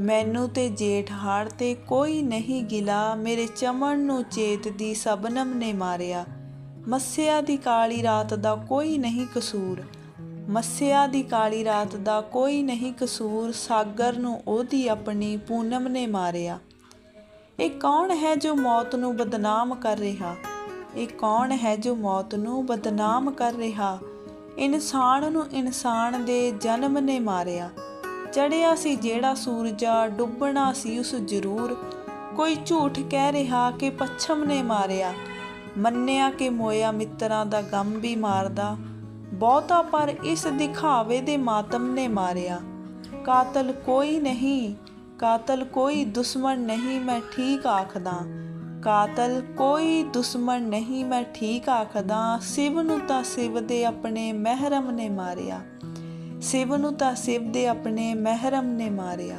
ਮੈਨੂੰ ਤੇ ਜੇਠ ਹਾੜ ਤੇ ਕੋਈ ਨਹੀਂ ਗਿਲਾ। ਮੇਰੇ ਚਮਣ ਨੂੰ ਚੇਤ ਦੀ ਸਬਨਮ ਨੇ ਮਾਰਿਆ। ਮੱਸਿਆ ਦੀ ਕਾਲੀ ਰਾਤ ਦਾ ਕੋਈ ਨਹੀਂ ਕਸੂਰ। ਮੱਸਿਆ ਦੀ ਕਾਲੀ ਰਾਤ ਦਾ ਕੋਈ ਨਹੀਂ ਕਸੂਰ। ਸਾਗਰ ਨੂੰ ਉਹਦੀ ਆਪਣੀ ਪੂਨਮ ਨੇ ਮਾਰਿਆ। ਇਹ ਕੌਣ ਹੈ ਜੋ ਮੌਤ ਨੂੰ ਬਦਨਾਮ ਕਰ ਰਿਹਾ? ਇਹ ਕੌਣ ਹੈ ਜੋ ਮੌਤ ਨੂੰ ਬਦਨਾਮ ਕਰ ਰਿਹਾ? ਇਨਸਾਨ ਨੂੰ ਇਨਸਾਨ ਦੇ ਜਨਮ ਨੇ ਮਾਰਿਆ। ਚੜਿਆ ਸੀ ਜਿਹੜਾ ਸੂਰਜਾ ਡੁੱਬਣਾ ਸੀ ਉਸ ਜ਼ਰੂਰ। ਕੋਈ ਝੂਠ ਕਹਿ ਰਿਹਾ ਕਿ ਪੱਛਮ ਨੇ ਮਾਰਿਆ। ਮੰਨਿਆ ਕਿ ਮੋਇਆ ਮਿੱਤਰਾਂ ਦਾ ਗਮ ਵੀ ਮਾਰਦਾ। ਬਹੁਤਾ ਪਰ ਇਸ ਦਿਖਾਵੇ ਦੇ ਮਾਤਮ ਨੇ ਮਾਰਿਆ। ਕਾਤਲ ਕੋਈ ਨਹੀਂ, ਕਾਤਲ ਕੋਈ ਦੁਸ਼ਮਣ ਨਹੀਂ ਮੈਂ ਠੀਕ ਆਖਦਾ। ਕਾਤਲ ਕੋਈ ਦੁਸ਼ਮਣ ਨਹੀਂ ਮੈਂ ਠੀਕ ਆਖਦਾ। ਸਿਵ ਨੂੰ ਤਾਂ ਸਿਵ ਦੇ ਆਪਣੇ ਮਹਿਰਮ ਨੇ ਮਾਰਿਆ। ਸਿਵ ਨੂੰ ਤਾਂ ਸਿਵ ਦੇ ਆਪਣੇ ਮਹਿਰਮ ਨੇ ਮਾਰਿਆ।